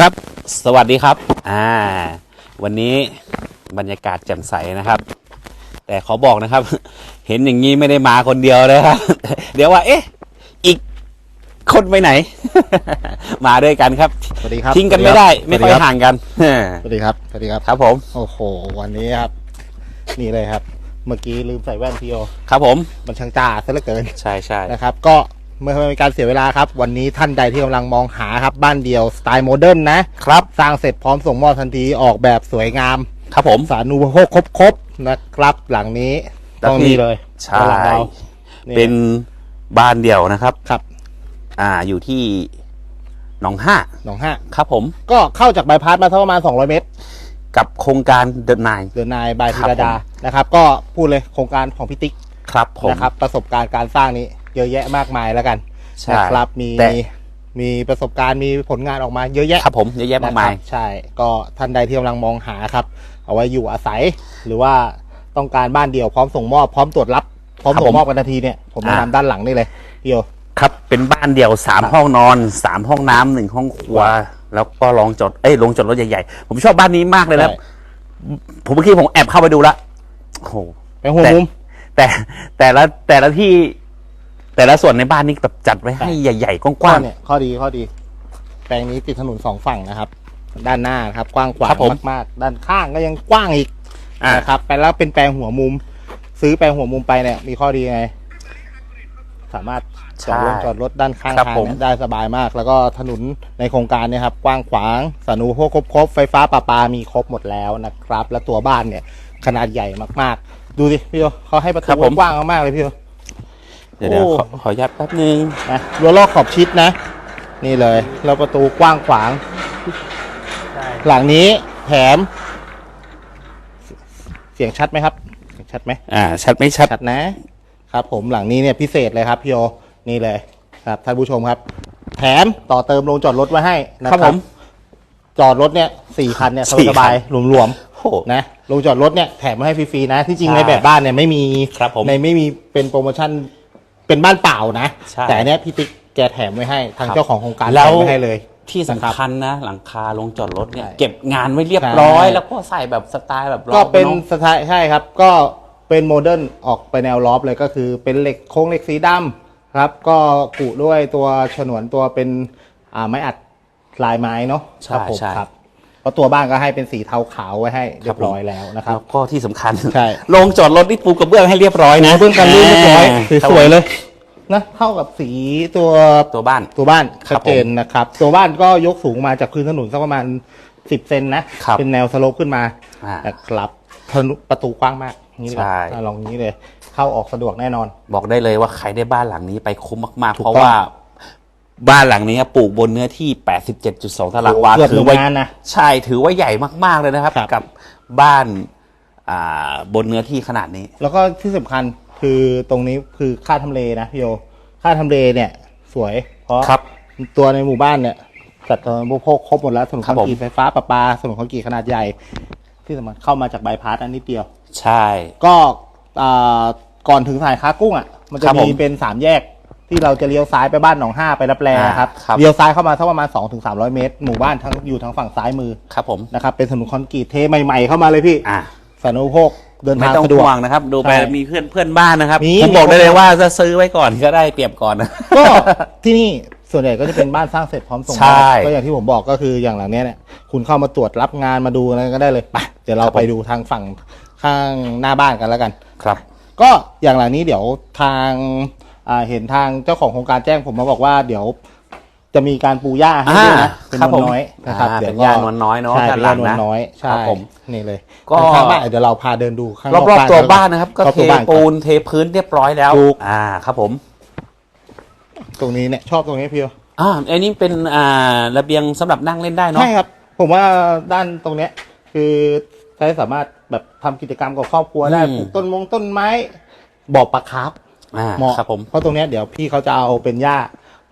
ครับ สวัสดีครับ อ่า วันนี้บรรยากาศแจ่มใสนะครับ แต่ขอบอกนะครับ เห็นอย่างนี้ไม่ได้มาคนเดียวนะครับ เดี๋ยวว่า เอ๊ะ อีกคนไปไหน มาด้วยกันครับ สวัสดีครับทิ้งกันไม่ได้ ไม่ค่อยห่างกัน สวัสดีครับ สวัสดีครับ ครับผม โอ้โห วันนี้ครับ นี่เลยครับ เมื่อกี้ลืมใส่แว่นพี่โอ ครับผม มันช่างจ้าซะเหลือเกิน ใช่ใช่นะครับ ก็ เมื่อไม่เป็นการเสียเวลาครับ วันนี้ท่านใดที่กำลังมองหาครับ บ้านเดียวสไตล์โมเดิร์นนะครับ สร้างเสร็จพร้อมส่งมอบทันทีออกแบบสวยงาม ครับผม สารูปโภคครบๆนะครับ หลังนี้แล้วต้องที่นี่เลยใช่ด้านหลังเรานี่เป็นบ้านเดี่ยวนะครับ ครับอ่าอยู่ที่หนองห้าหนองห้าครับผมก็เข้าจากบายพาสมาสักประมาณ 200 เมตร กับโครงการเดินนาย เดือนนายบายคธีรับรดาผมนะครับ ก็พูดเลยโครงการของพี่ติ๊กครับผมนะครับ ประสบการณ์การสร้างนี้ เยอะแยะมากมายแล้วกันใช่นะครับมีแต่ มีประสบการณ์มีผลงานออกมาเยอะแยะครับผมเยอะแยะมากมาย นะครับใช่ก็ท่านใดที่กำลังมองหาครับ เอาไว้อยู่อาศัย หรือว่าต้องการบ้านเดี่ยวพร้อมส่งมอบพร้อมตรวจรับพร้อมครับส่ผงมมอบกันทันทีเนี่ยผมแนะอ่านำด้านหลังนี่เลยพี่โอครับเป็นบ้านเดี่ยวสามครับห้องนอนสามห้องน้ำหนึ่งห้องครัว แล้วก็ลองจอดเอ้ยลงจอดรถใหญ่ๆ ผมชอบบ้านนี้มากเลยนะใช่ ผมเมื่อกี้ผมแอบเข้าไปดูละโอ้โห เป็นหัวแต่ มุม แต่แต่ละแต่ละที่ แต่ละส่วนในบ้านนี้แบบจัดไว้ให้ใหญ่ๆกข้อว้าง เนี่ยข้อดีข้อดี แปลงนี้ติดถนนสองฝั่งนะครับ ด้านหน้าครับ กว้างขวาครังบผม มากๆ ด้านข้างก็ยังกว้างอีกๆอ่านะครับไปแล้วเป็นแปลงหัวมุม ซื้อแปลงหัวมุมไปเนี่ย มีข้อดีไง สามารถจอดรถจอดรถด้านข้างครับทางผม เนี่ยได้สบายมาก แล้วก็ถนนในโครงการเนี่ยครับ กว้างขวางสาธารณูปโภคครบครบไฟฟ้าประปามีครบหมดแล้วนะครับ และตัวบ้านเนี่ย ขนาดใหญ่มากๆ ดูดิพี่โอเขาให้ประตูกว้างมากๆเลยพี่โอ เดี๋ยวเดี๋ยวโอ้ขอขออนุญาตแป๊บนึงนะรั้วรอบขอบชิดนะ นี่เลย แล้วประตูกว้างขวางหลังนี้แถม เสียงชัดไหมครับเสียงชัดไหม อ่า ชัดไม่ชัด ชัดนะครับผมหลังนี้เนี่ยพิเศษเลยครับพี่โอนี่เลยครับท่านผู้ชมครับ แถมต่อเติมลงจอดรถไว้ให้นะคครัรับบผม จอดรถเนี่ยสี่คันเนี่ยสี่สบายคันๆรวมโอ้โหๆนะลงจอดรถเนี่ยแถมมาให้ฟรีๆนะที่จริงใช่ในแบบบ้านเนี่ยไม่มีครับผม ในไม่มีเป็นโปรโมชั่น เป็นบ้านเปล่านะ ใช่ แต่อันเนี้ยพี่ติ๊กแกแถมไว้ให้ ทางครับเจ้าของโครงการแล้แถวมไว้ให้เลย ที่สำนะครับคัญนะ หลังคาลงจอดรถเนี่ย ใช่เก็บงานไว้เรียบร้อย ใช่ แล้วก็ใส่แบบสไตล์แบบรอบก็เป็นอะสไตล์ใช่ครับ ก็เป็นโมเดิร์นออกไปแนวล็อบเลยก็คือเป็นเหล็กโครงเหล็กสีดำครับ ก็กุด้วยตัวฉนวนตัวเป็นอ่าไม้อัดลายไม้เนาะใช่ครับผมใช่ครับ เพราะตัวบ้านก็ให้เป็นสีเทาขาวไว้ให้เรียบร้อยผมแล้วนะครับแล้วก็ที่สำคัญใช่ลงจอดรถนี่ปูกระเบื้องให้เรียบร้อยนะเบื้องกันลื่นเรียบร้อยาสวยๆเลยนะเข้ากับสีตัวตัวบ้านตัวบ้านครัชับดเจนนะครับ ตัวบ้านก็ยกสูงมาจากพื้นถนนสักประมาณสิบเซนนะครับเป็นแนวสโลปขึ้นมาอ่านะครับทะลุประตูกว้างมากนี่ดีกว่าใช่อะลองนี้เลย เข้าออกสะดวกแน่นอน บอกได้เลยว่าใครได้บ้านหลังนี้ไปคุ้มมากๆถูกเพราะต้องว่า บ้านหลังนี้ปลูกบนเนื้อที่ 87.2 ตารางวา เกือบถืหนึ่งว่าล้านนะ ใช่ ถือว่าใหญ่มาก ๆ เลยนะครับ ครับ กับบ้านอ่าบนเนื้อที่ขนาดนี้ แล้วก็ที่สำคัญคือตรงนี้คือค่าทำเลนะพี่โยค่าทำเลเนี่ย สวย เพราะครับตัวในหมู่บ้านเนี่ยจัดตัวบุโภคครบหมดแล้วถนนคครับอนผม กรีตไฟฟ้าประปาถนนคอนกรีตขนาดใหญ่ ที่สำคัญเข้ามาจากบายพาสอันนิดเดียว ใช่ ก็อ่าก่อนถึงสายค้ากุ้งอะ มันจะครับผมมีเป็นสามแยก ที่เราจะเลี้ยวซ้ายไปบ้านหนองห้าไปรับแลอ่าครับครับ เลี้ยวซ้ายเข้ามาสักประมาณ2-300ถึง300 เมตร หมู่บ้านทั้งอยู่ทางฝั่งซ้ายมือครับผมนะครับเป็นถนนคอนกรีตเทใหม่ ๆ เข้ามาเลยพี่อ่าสาธารณูปโภคเดินไม่ทางต้องสะดวก ห่วงนะครับ ดูไปใช่มีเพื่อนเพื่อนบ้านนะครับมี ผมบอกได้เลยว่าจะซื้อไว้ก่อนก็ได้เปรียบก่อนนะ ก็ที่นี่ส่วนใหญ่ก็จะเป็นบ้านสร้างเสร็จพร้อมส่งมใช่อบก็อย่างที่ผมบอกก็คืออย่างหลังเนี้ยเนี่ยคุณเข้ามาตรวจรับงานมาดูอะไรก็ได้เลยไปเดี๋ยวเราครับผมไปดูทางฝั่งข้างหน้าบ้านกันแล้วกัน ครับ ก็อย่างหลังนี้เดี๋ยวทางอ่า เห็นทางเจ้าของโครงการแจ้งผมมาบอกว่าเดี๋ยวจะมีการปูหญ้าให้ด้วยนะอ่าเป็นครับนผวมลน้อยนะครับอ่าเดี๋ยวเป็นหญ้านวลน้อยเนอะใช่ด้านเป็นหหลัญ้างนวลนะน้อยคใช่รับผมนี่เลยก็ข้างบ้านเดี๋ยวเราพาเดินดูข้างนรอกอบบ้านๆตัวบ้านนะครับ ก็รอบเทตัวบ้านปูนเทพื้นเรียบร้อยแล้วถูกอ่าครับผม ตรงนี้เนี่ยชอบตรงนี้พี่โออ่าอันนี้เป็นอ่าระเบียงสำหรับนั่งเล่นได้เนาะใช่ครับ ผมว่าด้านตรงเนี้ย คือใช้สามารถแบบทำกิจกรรมกับครอบครัวได้อืมปลูกต้นมงต้นไม้บ่อปลาคาร์ฟ อ่าเหมาะครับผม เพราะตรงเนี้ยเดี๋ยวพี่เขาจะเอาเป็นหญ้า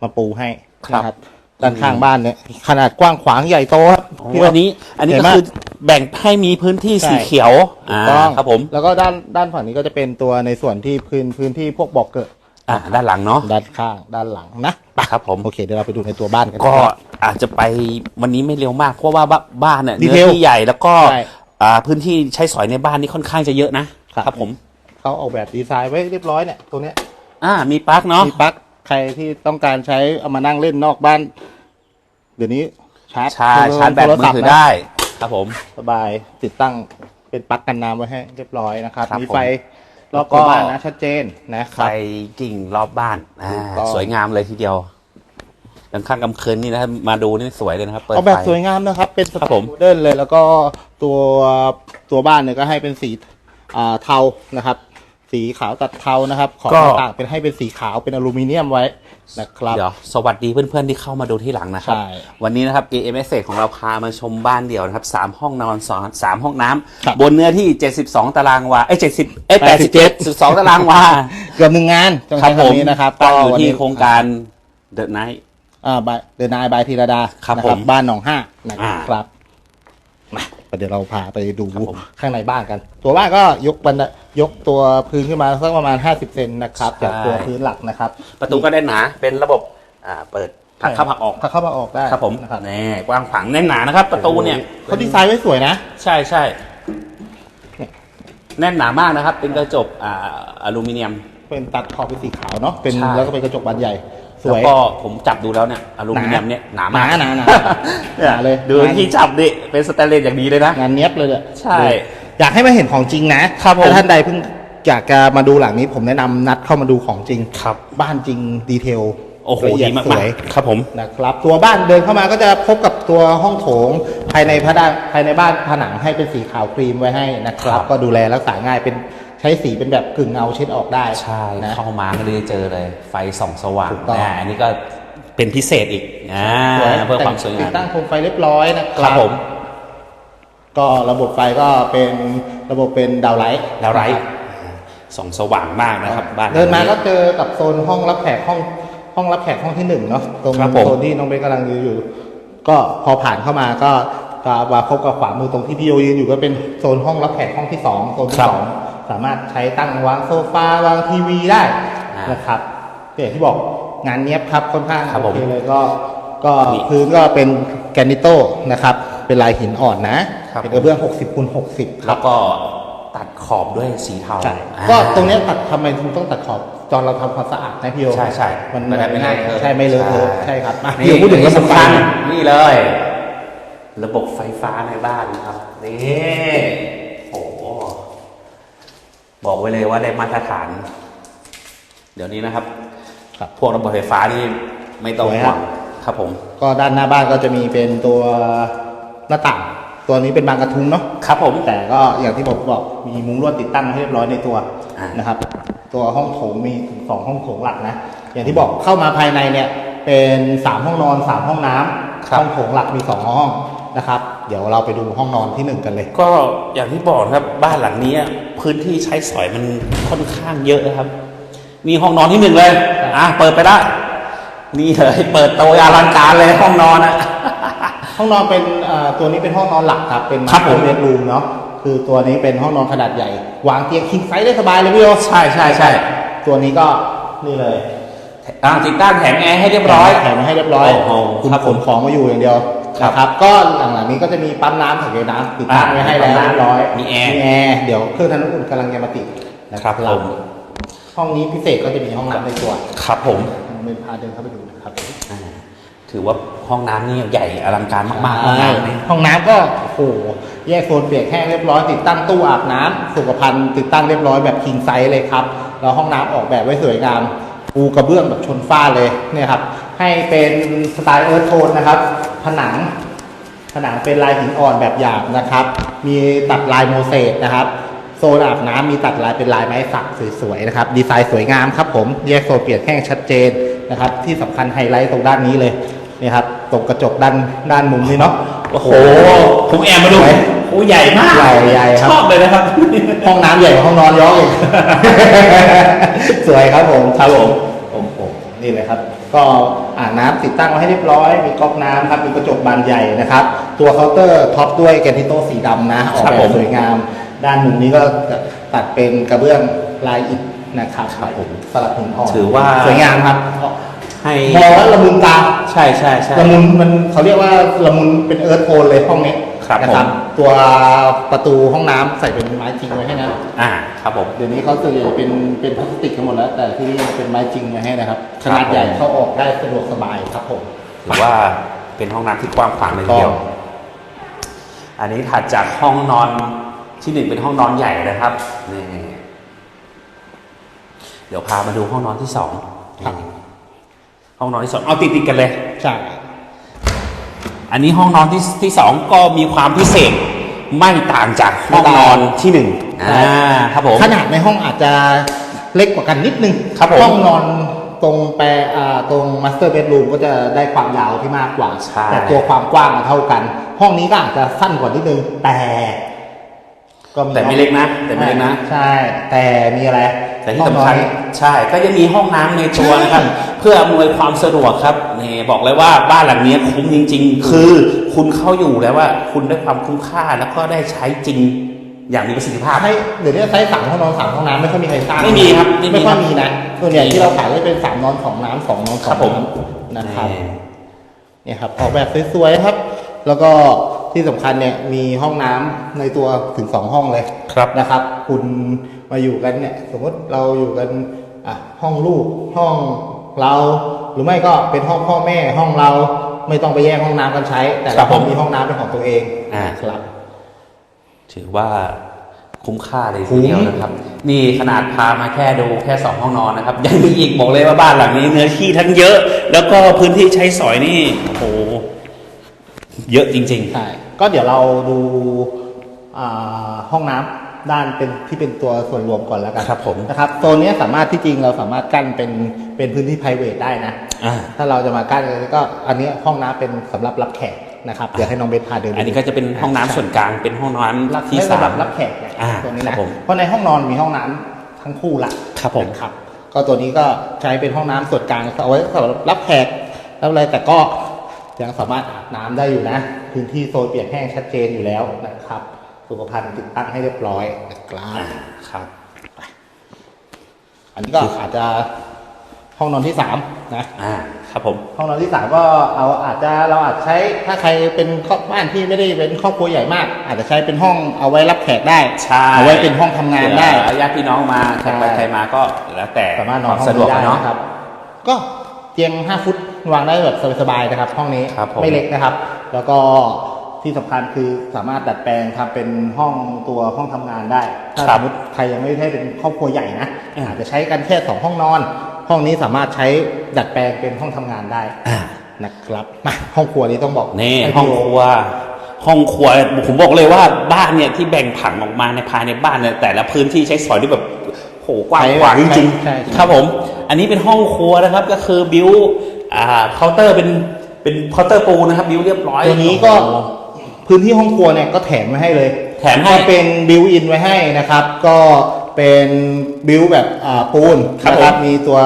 มาปูให้ครับ นะด้านข้างบ้านเนี่ยขนาดกว้างขวางใหญ่โตครับโอ้พี่อันนี้ อันนี้เห็ก็นไหม คือแบ่งให้มีพื้นที่ใช่ สีเขียวอ่าต้องครับผมแล้วก็ด้านด้านฝั่งนี้ก็จะเป็นตัวในส่วนที่พื้นพื้นที่พวกบ่อเกิดอ่าด้านหลังเนาะด้านข้างด้านหลังนะไปครับผม โอเคเดี๋ยวเราไปดูในตัวบ้านกัน ก็ครับอาจจะไปวันนี้ไม่เร็วมากเพราะว่าบ้าบ้านเนี่ยดีเนื้เทอลที่ใหญ่แล้วก็ใช่อ่าพื้นที่ใช้สอยในบ้านนี่ค่อนข้างจะเยอะนะครับ ครับผม เขาออกแบบดีไซน์ไว้เรียบร้อยเนี่ยตรงเนี้ยอ่า มีปลั๊กเนาะมีปลั๊กใครที่ต้องการใช้เอามานั่งเล่นนอกบ้าน เดี๋ยวนี้ชาร์จชาร์จชาร์จแบตมือถือโทศัพท์นะได้ ครับผม สบายติดตั้งเป็นปลั๊กกันน้ำไว้ให้เรียบร้อยนะครับครับมีผมไฟรอบแล้วก็ตัวบ้านนะชัดเจนนะคไฟรับกิ่งรอบบ้านอ่าถูกต้องสวยงามเลยทีเดียวกลางค่ำกลางคืนนี่นะครับมาดูนี่สวยเลยนะครับเปิดเอาแบบไฟสวยงามนะครับ เป็นสครัไตบผมล์โมเดิร์นเลย แล้วก็ตัวตัวบ้านเนี่ยก็ให้เป็นสีอ่าเทานะครับ สีขาวตัดเทานะครับ ขอบหน้าต่างเป็นให้เป็นสีขาวเป็นอลูมิเนียมไว้นะครับ เดี๋ยวสวัสดีเพื่อนๆที่เข้ามาดูที่หลังนะครับ ใช่วันนี้นะครับ AMS ของเราพามาชมบ้านเดี่ยวนะครับสามห้องนอนสองสามห้องน้ำครับ บนเนื้อที่ 72 ตารางวาเอ้ย70เอ้ย87 12 ตารางวาเกือบหนึ่งงานต้องครัใช้บผมคำนี้นะครับตั้งอยู่วันที่นี้โครงการ The Night อ่าบายเดนายบายธีรดาครับนะผมบ้านหนองห้านะอ่า ครับ มาเดี๋ยวเราพาไปดูครับผมข้างในบ้านกัน ตัวบ้านก็ยกบันไดยกตัวพื้นขึ้นมาสักประมาณ 50 เซนนะครับจากตัวพื้นหลักนะครับ ประตูก็ได้หนาเป็นระบบอ่าเปิดผลักเข้าผลักออกผลักเข้าผลักออกได้ครับผมนะครับนี่กว้างขวางแน่นหนานะครับ ประตูเนี่ยเขาดีไซน์ไว้สวยนะ ใช่ใช่แน่นหนามากนะครับ เป็นกระจกอ่าอลูมิเนียม เป็นตัดขอบเป็นสีขาวเนาะเป็นใช่แล้วก็เป็นกระจกบานใหญ่ สแล้ววยก็ผมจับดูแล้วเนี่ยอลูมิเนียมเนี่ยหนามากหนาหนาหนาเนี่ยหนาเลยดูที่จับดิเป็นสแตนเลสอย่างดีเลยนะงานเนี้ยบเลยเนี่ยใช่ อยากให้มาเห็นของจริงนะครับผมถ้าท่านใดเพิ่งอยากจะมาดูหลังนี้ผมแนะนำนัดเข้ามาดูของจริงครับ บ้านจริงดีเทลโอ้โหละเอียดีมากสวยๆครับผมนะครับ ตัวบ้านเดินเข้ามาก็จะพบกับตัวห้องโถงภายในพระด้านภายในบ้านผนังให้เป็นสีขาวครีมไว้ให้นะครับ ก็ดูแลรักษาง่ายเป็น ใช้สีเป็นแบบกึ่งเงาเช็ดออกได้ใช่นะ เข้ามาก็เลยเจอเลย ไฟส่องสว่างถูกต้อง นะอันนี้ก็เป็นพิเศษอีกอ่าสวยเพื่อความสวยติงาดมตั้งโคมไฟเรียบร้อยนะคครัรับบผม ก็ระบบไฟก็เป็นระบบเป็นดาวไลท์ดาวไรท์ส่องสว่างมากนะครับ บ้านเดินมาหลัก็งเจอกับโซนห้องรับแขกห้องห้องรับแขกห้องที่หนึ่งเนาะตรงครับผม โซนที่น้องเบนกำลังยืนอยู่ ก็พอผ่านเข้ามาก็ก็มาพบกับขวามือตรงที่พี่โยยืนอยู่ก็เป็นโซนห้องรับแขกห้องที่สองโซนที่สอง สามารถใช้ตั้งวางโซฟาวางทีวีได้นะครับก็อย่างที่บอกงานเนี้ยบครับค่อนข้างครับโอผมเคเลยก็ก็นี่พื้นก็เป็นแกรนิโตนะครับ เป็นลายหินอ่อนนะ ครับ เป็นกระเบื้อง 60คูณ60 แล้วก็ตัดขอบด้วยสีเทาใช่อ่า ก็ตรงเนี้ยตัดทำไมถึงต้องตัดขอบตอนเราทำความสะอาดนะพี่โยใช่ใช่มันไม่ได้ไม่ได้ใช่ไม่เลอะเทอะใช่ครับอะนี่พี่โยพูดถึงระบบสำไฟคัญนี่เลย ระบบไฟฟ้าในบ้านนะครับนี่โอ้โห บอกไว้เลยว่าได้มาตรฐาน เดี๋ยวนี้นะครับ ครับพวกระบบไฟฟ้านี่ไม่ต้องสวยห่วฮะงครับผม ก็ด้านหน้าบ้านก็จะมีเป็นตัวหน้าต่างตัวนี้เป็นบางกระทุงเนาะครับผมแต่ก็อย่างที่ผมบอกมีมุ้งลวดติดตั้งให้เรียบร้อยในตัวอ่านนะครับ ตัวห้องโถงมีถึงสองห้องโถงหลักนะ อย่างที่บอกเข้ามาภายในเนี่ยเป็นสามห้องนอนสามห้องน้ำห้องโถงหลักมีสองห้องนะครับ เดี๋ยวเราไปดูห้องนอนที่หนึ่งกันเลย ก็อย่างที่บอกนะครับบ้านหลังนี้พื้นที่ใช้สอยมันค่อนข้างเยอะนะครับมีห้องนอนที่หนึ่งเลยอะเปิดไปละนี่เลยเปิดโตอลังการเลยห้องนอนอะห้องนอนเป็นเอ่อตัวนี้เป็นห้องนอนหลักครับเป็นครับผมเบดรูมเนาะคือตัวนี้เป็นห้องนอนขนาดใหญ่ วางเตียงคิงไซส์ได้สบายเลยพี่โยใช่ใช่ใช่ตัวนี้ก็นี่เลยอ่าติดตั้งแถมแอร์ให้เรียบร้อยแถมมาให้เรียบร้อยโอ้โหคุณครับขผมนของมาอยู่อย่างเดียว ครับนะครับก็หลังๆนี้ก็จะมีปั๊มน้ำถังเก็บน้ำติดตั้งอ่าไว้ให้แล้วปั๊มน้ำเรียบร้อยมีแอร์ มีแอร์เดี๋ยวเครื่องทำน้ำอุ่นกำลังจะมาติดนะครับผมห้องนี้พิเศษก็จะมีห้องน้ำในตัวครับผมเดินพาเดินเข้าไปดูนะครับอ่าถือว่าห้องน้ำนี่ใหญ่อลังการมากๆห้องน้ำนี่ห้องน้ำก็โอ้โหแยกโซนเปียกแห้งเรียบร้อยติดตั้งตู้อาบน้ำสุขภัณฑ์ติดตั้งเรียบร้อยแบบคิงไซส์เลยครับแล้วห้องน้ำออกแบบไว้สวยงามปูกระเบื้องแบบชนฝ้าเลยเนี่ยครับ ให้เป็นสไตล์เอิร์ธโทนนะครับ ผนัง ผนังเป็นลายหินอ่อนแบบหยาบนะครับ มีตัดลายโมเสกนะครับ โซนอาบน้ำมีตัดลายเป็นลายไม้สักสวยๆนะครับ ดีไซน์สวยงามครับผม แยกโซนเปียกแห้งชัดเจนนะครับ ที่สำคัญไฮไลท์ตรงด้านนี้เลยนี่ครับ ตรงกระจกด้านด้านมุมนี้เนาะ โอ้โห ผมแอบมาดูสวยโอ้ใหญ่มาก ใหญ่ใหญ่ครับ ชอบเลยนะครับ ห้องน้ำใหญ่กว่าห้องนอนย้ออีกสวยครับผม ครับผม ผมผมนี่เลยครับ ก็ อ่างน้ำติดตั้งไว้ให้เรียบร้อย มีก๊อกน้ำครับ มีกระจกบานใหญ่นะครับ ตัวเคาน์เตอร์ท็อปด้วยแกรนิโตสีดำนะออกครับแบผบมสวยงาม ด้านมุมนี้ก็ตัดเป็นกระเบื้องลายอิฐนะครับครับผมสลับหินอ่อนถือว่าสวยงามครับให้มองแล้วละมุนตาใช่ใช่ใช่ละมุนมันเขาเรียกว่าละมุนเป็นเอิร์ธโทนเลยห้องนี้ครับนะผมตัวประตูห้องน้ำใส่เป็นไม้ จริงไว้ให้นะอ่าครับผม เดี๋ยวนี้เขาส่วนใหญ่เป็นเป็นพลาสติกกันหมดแล้ว แต่ที่นี่เป็นไม้จริงมาให้นะครับคขรับนาดใหญ่ผมเข้าออกได้สะดวกสบายครับผมถือว่าเป็นห้องน้ำที่กว้างขวางเลยทีเดียว อันนี้ถัดจากห้องนอนที่หนึ่งเป็นห้องนอนใหญ่นะครับนี่เดี๋ยวพามาดูห้องนอนที่สองครับห้องนอนที่สองเอาติดติดๆกันเลยใช่อันนี้ห้องนอนที่ที่สองก็มีความพิเศษ ไม่ต่างจากห้องนอนที่หนึ่งอ่าครับผมขนาดในห้องอาจจะเล็กกว่ากันนิดนึงครับผมห้องนอนตรงแปรอ่าตรงมาสเตอร์เบดรูมก็จะได้ความยาวที่มากกว่าใช่แต่ตัวความกว้างอะเท่ากัน ห้องนี้ก็อาจจะสั้นกว่านิดนึงแต่ ก็มีแต่ไม่เล็กนะ แต่ไม่เล็กนะ ใช่ แต่มีอะไร แต่ที่สำคัญห้องนอนใช่ก็ยังมีห้องน้ำในตัวนะครับ เพื่ออำนวยความสะดวกครับนี่บอกเลยว่าบ้านหลังนี้คุ้มจริง ๆ คือคุณเข้าอยู่แล้วว่าคุณได้ความคุ้มค่าแล้วก็ได้ใช้จริงอย่างมีประสิทธิภาพให้เดี๋ยวนี้ใช้สามห้องนอนสามห้องน้ำไม่ค่อยมีใครสร้างไม่มีครับไม่มีไม่ค่อยครับมีนะส่วนใหญ่ที่เราขายก็เป็นสามนอนสองน้ำสองนอนสครัอบงผมน้ำนะครับเนี่ยครับออกแบบสวยๆครับ แล้วก็ที่สำคัญเนี่ยมีห้องน้ำในตัวถึงสองห้องเลยครับนะครับ คุณ มาอยู่กันเนี่ยสมมติเราอยู่กันอะห้องลูกห้องเรา หรือไม่ก็เป็นห้องพ่อแม่ห้องเราไม่ต้องไปแย่งห้องน้ำกันใช้ แต่ครัละบห้องผม มีห้องน้ำเป็นของตัวเองอ่า ครับ ถือว่าคุ้มค่าเลยทีเดียวนะครับ นี่ขนาดพามาแค่ดูแค่สองห้องนอนนะครับ ยังมีอีกบอกเลยว่าบ้านหลังนี้ เนื้อที่ทั้งเยอะ แล้วก็พื้นที่ใช้สอยนี่โอ้โหเยอะจริงใช่ ก็เดี๋ยวเราดูอ่าห้องน้ำ ด้านเป็นที่เป็นตัวส่วนรวมก่อนแล้วกันครับผมนะครับโซนเนี้ยสามารถที่จริงเราสามารถกั้นเป็นเป็นพื้นที่ p r i v a t ได้นะๆอ่าถ้าเราจะมากั้นเลยก็อันเนี้ยห้องน้ำเป็นสำหรับรับแขกนะครับเดี๋ยวให้น้องเบสพาเดินดูอันนี้ก็จะเป็นห้องน้ำส่วนกลางเป็นห้องน้รับำที่ให้สาสำหรัมบรับแขกเนี่ยอ่าตัวนี้ครันะบผมเพราะในห้องนอนมีห้องน้ำทั้งคู่ละครับผมครับ ก็ตัวนี้ก็ใช้เป็นห้องน้ำส่วนกลางเอาไว้สำหรับรับแขกรับอะไรแต่ก็ยังสามารถอาบน้ำได้อยู่นะ พื้นที่โซนเปียกแห้งชัดเจนอยู่แล้วนะครับ สุขภัณฑ์ติดตั้งให้เรียบร้อยนะครับอ่าครับ อันนี้ก็อาจจะห้องนอนที่สามนะอ่าครับผม ห้องนอนที่สามก็เอาอาจจะเราอาจใช้ถ้าใครเป็นครอบบ้านที่ไม่ได้เป็นครอบครัวใหญ่มาก อาจจะใช้เป็นห้องเอาไว้รับแขกได้ใช่เอาไว้เป็นห้องทำงานได้เผื่อญาติพี่น้องมาใครไปใช่ใครมาก็แล้วแต่สามารถนอนควห้องสะดวกนี้ได้เนาะนะครับ ก็เตียง5ฟุตวางได้แบบสบายๆนะครับ ห้องนี้ครับผมไม่เล็กนะครับ แล้วก็ ที่สำคัญคือสามารถดัดแปลงทำเป็นห้องตัวห้องทำงานได้ ถ้าสมมติใครยังไม่ได้เป็นครอบครัวใหญ่นะอ่าอาจจะใช้กันแค่สองห้องนอน ห้องนี้สามารถใช้ดัดแปลงเป็นห้องทำงานได้อ่านะครับมาห้องครัวนี้ต้องบอกนี่ให้ห้องพี่คโรัว ห้องครัวผมบอกเลยว่าบ้านเนี่ยที่แบ่งผังออกมาในภายในบ้านเนี่ยแต่ละพื้นที่ใช้สอยที่แบบโหกว้างขวางจริงใช่ใช่ๆครับผม อันนี้เป็นห้องครัวนะครับก็คือบิวอ่าเคาน์เตอร์เป็นเป็นเคาน์เตอร์ปูนนะครับบิวเรียบร้อยตัวนี้ก็โอ้โห พื้นที่ห้องครัวเนี่ยก็แถมไว้ให้เลยแถมให้ ก็เป็นบิวอินไว้ให้นะครับ ก็เป็นบิวแบบอ่าปูนครับนะผม มีตัว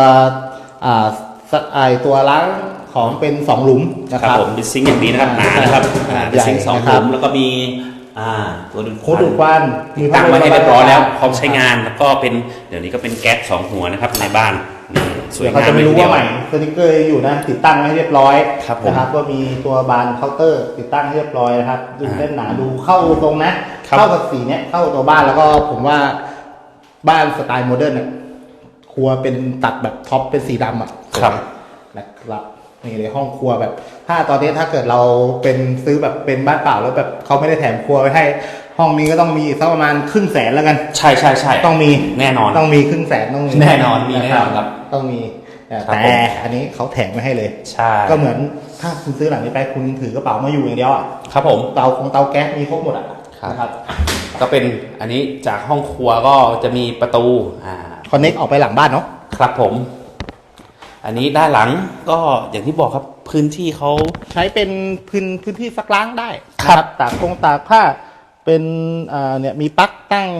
อ่าสไอตัวล้างของเป็นสองหลุมนะคครัรับบ ผมเป็นซิงค์อย่างดีนะครับหอ่านานะครับอ่าใหญ่เป็นซิงค์สองนะหครัลุบมแล้วก็มีอ่าตัวดูดโคดูดควันติดตั้งไว้ให้เรียบร้อยแล้วพร้อมใช้นงานแล้วก็เป็นเดี๋ยวนี้ก็เป็นแก๊สสองหัวนะครับในบ้านนี่ สวยเดี๋ยวเขางามจะไม่รู้เลยทีเดีว่าใหม่สติกเกอร์อยู่นะ ติดตั้งให้เรียบร้อยครับผมนะครับก็มีตัวบานเคาน์เตอร์ ติดตั้งให้เรียบร้อยนะครับดูอ่าเส้นหนาดูเข้าตรงนะ ครับ เข้ากับสีเนี้ยเข้าตัวบ้านแล้วก็ผมว่าบ้านสไตล์โมเดิร์นเนี่ยครัวเป็นตัดแบบท็อปเป็นสีดำอะ ครับ นะครับนี่เลยห้องครัวแบบ ถ้าตอนนี้ถ้าเกิดเราเป็นซื้อแบบเป็นบ้านเปล่าแล้วแบบเขาไม่ได้แถมครัวไว้ให้ ห้องนี้ก็ต้องมีสักประมาณครึ่งแสนแล้วกัน ใช่ใช่ใช่ต้องมีแน่นอน ต้องมีครึ่งแสนต้องมีแน่นอนมีแน่นอนครับ ต้องมีแต่ครับแต่ผมอันนี้เขาแถมไว้ให้เลย ใช่ ก็เหมือนถ้าคุณซื้อหลังนี้ไปคุณถือกระเป๋ามาอยู่อย่างเดียวอะ ครับผม เตาคงเตาแก๊สมีครบหมดอะครับนะครับ ก็เป็นอันนี้จากห้องครัวก็จะมีประตู อ่า คอนเน็กออกไปหลังบ้านเนาะ ครับผม อันนี้ด้านหลังก็อย่างที่บอกครับพื้นที่เขาใช้เป็นพื้นพื้นที่ซักล้างได้ ครับนะตากคงตากผ้า เป็นเอ่อเนี่ยมีปลั๊กตั้ง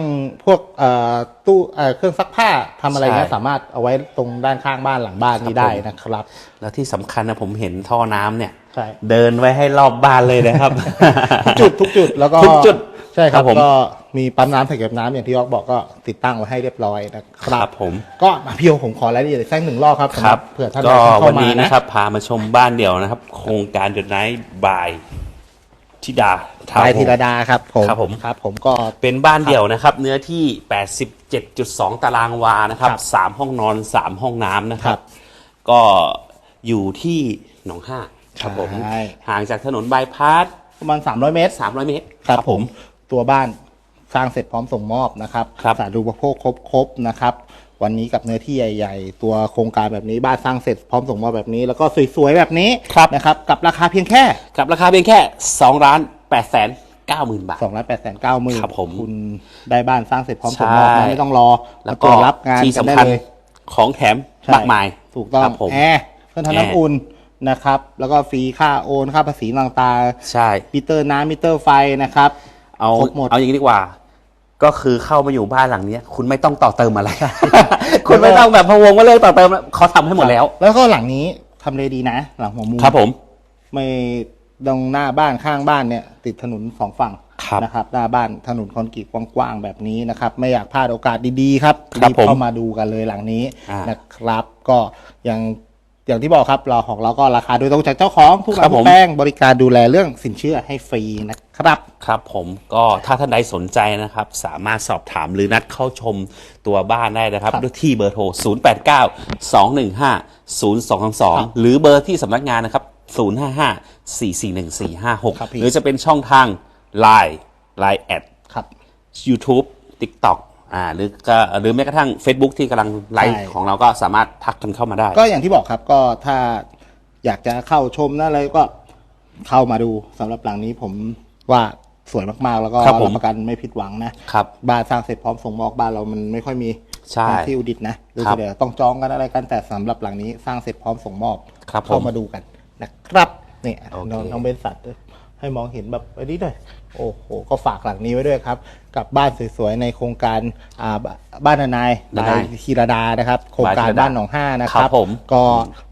พวกเอ่อตู้เอ่อเครื่องซักผ้าทำอะไรเงี้ยสามารถเอาไว้ตรงด้านข้างบ้านหลังบ้านนี้ได้นะครับ แล้วที่สำคัญนะผมเห็นท่อน้ำเนี่ยใช่เดินไว้ให้รอบบ้านเลยนะครับทุกจุดทุกจุดแล้วก็ทุกจุดใช่คครัรับบผมก็มีปั๊มน้ำถ่ายเก็บน้ำอย่างที่ยอกบอกก็ติดตั้งไว้ให้เรียบร้อยนะคครัรับบผมก็มาพี่โอผมขอรายละเอียดอีกสักหนึ่งรอบครับครับสำหเผื่อท่านก็ใดที่เข้าวันมานี้นะนะครับพามาชมบ้านเดี่ยวนะครับ โครงการเด e n ไนท์บาย ทิดาทาวไปน์โฮธีม รดาครับผมครับผม ครับผมก็ เป็นบ้านเดี่ยวนะครับ เนื้อที่ 87.2 ตารางวานะครับครับสามห้องนอน 3 ห้องน้ำนะครัครับ บ ก็อยู่ที่หนองห้าครับผม ใช่ ห่างจากถนนบายพาสประมาณ 300 เมตร 300 เมตรครับผมตัวบ้านสร้างเสร็จพร้อมส่งมอบนะครับครับ สาธารณูปโภคครบๆนะครับ วันนี้กับเนื้อที่ใหญ่ๆ ตัวโครงการแบบนี้บ้านสร้างเสร็จพร้อมส่งมอบแบบนี้ แล้วก็สวยๆแบบนี้ครับนะครับกับราคาเพียงแค่กับราคาเพียงแค่2ล้าน8แสน9หมื่นบาท2องล้านแปดแสนเก้าหมื่นครับผมคุณได้บ้านสร้างเสร็จพร้อมส่งมอบใช่นะไม่ต้องรอแล้วมาก็ตรวจรับงานที่กันสำได้คัญเลยของแถมใช่มากมายถูกต้องครับผมแอร์เครื่องทำน้ำอุ่นนะครับ แล้วก็ฟรีค่าโอนค่าภาษีต่างใช่ๆมิเตอร์น้ำมิเตอร์ไฟนะครับ เอาครบหมดเอาอย่างนี้ดีกว่า ก็คือเข้ามาอยู่บ้านหลังเนี้ย คุณไม่ต้องต่อเติมอะไร คุณไม่ต้องแบบพะวงว่าเลยต่อเติมเขาทำให้หมดแล้ว แล้วก็หลังนี้ทำเลดีนะ หลังหัวมุมครับผม ไม่ตรงหน้าบ้านข้างบ้านเนี่ย ติดถนนสองฝั่งครับนะครับหน้าบ้านถนนคอนกรีตกว้างๆแบบนี้นะครับ ไม่อยากพลาดโอกาสดีๆครับครับรีบผมเข้ามาดูกันเลยหลังนี้อ่าน นะครับ ก็อย่าง อย่างที่บอกครับเราของเราก็ราคาโดยตรงจากเจ้าของทุกหลัครังบทุผกมแป้งบริการดูแลเรื่องสินเชื่อให้ฟรีนะครับ ครับผมก็ถ้าท่านใดสนใจนะครับ สามารถสอบถามหรือนัดเข้าชมตัวบ้านได้นะครับ ครับด้วยที่เบอร์โทร 0 8 9 2 1 5 0 2 2 2หรือเบอร์ที่สำนักงานนะครับ 0 5 5 4 4 1 4 5 ครับพี่ 6 หรือจะเป็นช่องทาง Line Line แอด ครับ YouTube TikTok อ่าหรือก็หรือแม้กระทั่ง Facebook ที่กำลังไลฟ์ใช่ ของเราก็สามารถทักกันเข้ามาได้ ก็อย่างที่บอกครับก็ถ้าอยากจะเข้าชมนะอะไรก็เข้ามาดูสำหรับหลังนี้ผมว่าสวยมากๆ แล้วก็ครับผมรับประกันไม่ผิดหวังนะครับ บ้านสร้างเสร็จพร้อมส่งมอบบ้านเรามันไม่ค่อยมีใช่ ที่อุดิตนะหรือครับเดี๋ยวต้องจองกันอะไรกันแต่สำหรับหลังนี้สร้างเสร็จพร้อมส่งมอบครับผมเข้ามาดูกันนะครับนี่โอเค น้องน้องเบนสัตว์ ให้มองเห็นแบบอันนี้หน่อยโอ้โห ก็ฝากหลังนี้ไว้ด้วยครับ กับบ้านสวยๆในโครงการอ่าบบ้านนายทนายบายธีรดานะครับ โครงการบายธีรดาบ้านหนองห้านะคครัรับบผม ก็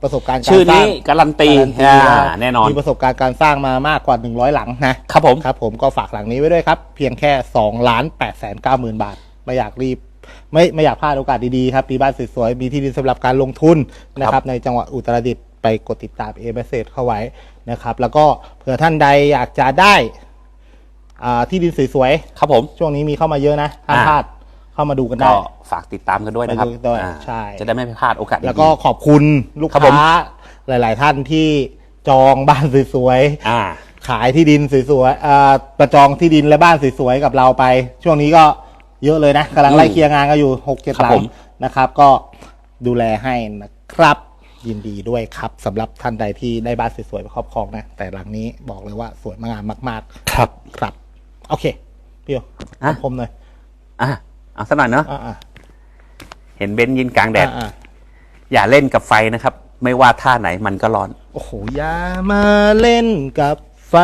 ประสบการณ์การชื่อสร้านี้ง การันตีการันตีอ่าว่าแน่นอน มีประสบการณ์การสร้างมามากกว่า 100 หลังนะครับผม ครับผมก็ฝากหลังนี้ไว้ด้วยครับ เพียงแค่2ล้าน8แสน9หมื่นบาท ไม่อยากรีบ ไม่ไม่อยากพลาดโอกาสดีๆครับมีบ้านสวยๆมีที่ดินสำหรับการลงทุนนะครับในจังหวัดอุตรดิตถ์ ไปกดติดตามเอเมเซเข้าไว้นะครับ แล้วก็เผื่อท่านใดอยากจะได้อ่าที่ดินสวยครับผมๆช่วงนี้มีเข้ามาเยอะนะห้ามอ่าพลาดเข้ามาดูกันได้ก็ฝากติดตามกันด้วยนะครับไปดูด้วยอ่าใช่จะได้ไม่พลาดโอกาสดีๆแล้วก็ขอบคุณลูกครับผมค้าหลาย ๆ ท่านที่จองบ้านสวยอ่าๆขายที่ดินสวยๆอ่าประจองที่ดินและบ้านสวยๆกับเราไป ช่วงนี้ก็เยอะเลยนะกำลังไล่เคลียร์งานกันอยู่หกเจ็ดครับหลังผมนะครับ ก็ดูแลให้นะครับ ยินดีด้วยครับสำหรับท่านใดที่ได้บ้านสวยๆไปครอบครองนะ แต่หลังนี้บอกเลยว่าสวยงามมากครับ ๆ ครับ โอเค พี่โออะคมหน่อยอะเอาสักหน่อยเนาะอ่าเห็นเบนซ์ยืนกลางแดด อ่าอย่าเล่นกับไฟนะครับ ไม่ว่าท่าไหนมันก็ร้อน โอ้โหอย่ามาเล่นกับไฟ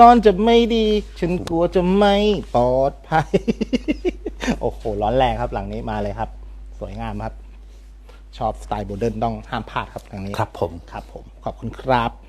ร้อนๆจะไม่ดี ฉันกลัวจะไม่ปลอดภัย โอ้โห ร้อนแรงครับ หลังนี้มาเลยครับ สวยงามครับ ชอบสไตล์โมเดิร์นต้องห้ามพลาดครับทางนี้ครับผมครับผมขอบคุณครับ